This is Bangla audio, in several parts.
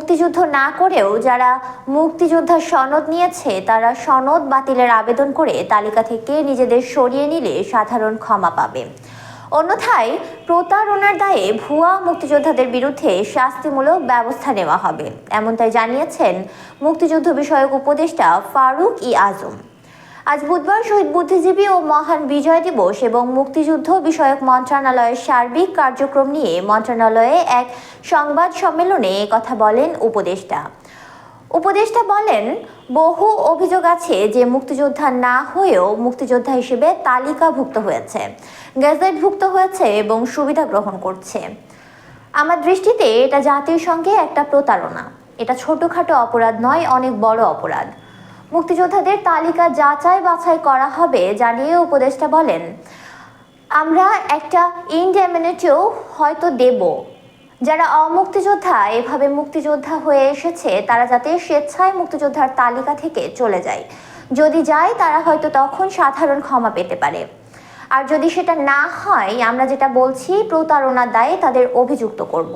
মুক্তিযুদ্ধ না করেও যারা মুক্তিযোদ্ধার সনদ নিয়েছে, তারা সনদ বাতিলের আবেদন করে তালিকা থেকে নিজেদের সরিয়ে নিলে সাধারণ ক্ষমা পাবে। অন্যথায় প্রতারণার দায়ে ভুয়া মুক্তিযোদ্ধাদের বিরুদ্ধে শাস্তিমূলক ব্যবস্থা নেওয়া হবে। এমনটাই জানিয়েছেন মুক্তিযুদ্ধ বিষয়ক উপদেষ্টা ফারুক ই আজম। আজ বুধবার শহীদ বুদ্ধিজীবী ও মহান বিজয় দিবস এবং মুক্তিযুদ্ধ বিষয়ক মন্ত্রণালয়ের সার্বিক কার্যক্রম নিয়ে মন্ত্রণালয়ে এক সংবাদ সম্মেলনে কথা বলেন উপদেষ্টা। উপদেষ্টা বলেন, বহু অভিযোগ আছে যে মুক্তিযোদ্ধা না হয়েও মুক্তিযোদ্ধা হিসেবে তালিকাভুক্ত হয়েছে, গ্যাজেটভুক্ত হয়েছে এবং সুবিধা গ্রহণ করছে। আমার দৃষ্টিতে এটা জাতির সঙ্গে একটা প্রতারণা। এটা ছোটখাটো অপরাধ নয়, অনেক বড় অপরাধ। মুক্তিযোদ্ধাদের তালিকা যাচাই বাছাই করা হবে জানিয়ে উপদেষ্টা বলেন। আমরা একটা ইনডেমিনিটিও হয়তো দেব। যারা অমুক্তিযোদ্ধা, এভাবে মুক্তিযোদ্ধা হয়ে এসেছে, তারা যাতে স্বেচ্ছায় মুক্তিযোদ্ধার তালিকা থেকে চলে যায়। যদি যায়, তারা হয়তো তখন সাধারণ ক্ষমা পেতে পারে। আর যদি সেটা না হয়, আমরা যেটা বলছি প্রতারণা দায়ে তাদের অভিযুক্ত করব।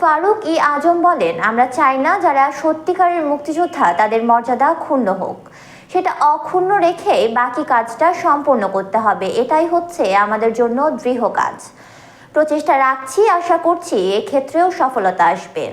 ফারুক ই আজম বলেন, আমরা চাই না যারা সত্যিকারের মুক্তিযোদ্ধা, তাদের মর্যাদা ক্ষুণ্ণ হোক। সেটা অক্ষুণ্ণ রেখে বাকি কাজটা সম্পূর্ণ করতে হবে। এটাই হচ্ছে আমাদের জন্য দৃঢ় কাজ। প্রচেষ্টা রাখছি, আশা করছি এক্ষেত্রেও সফলতা আসবে।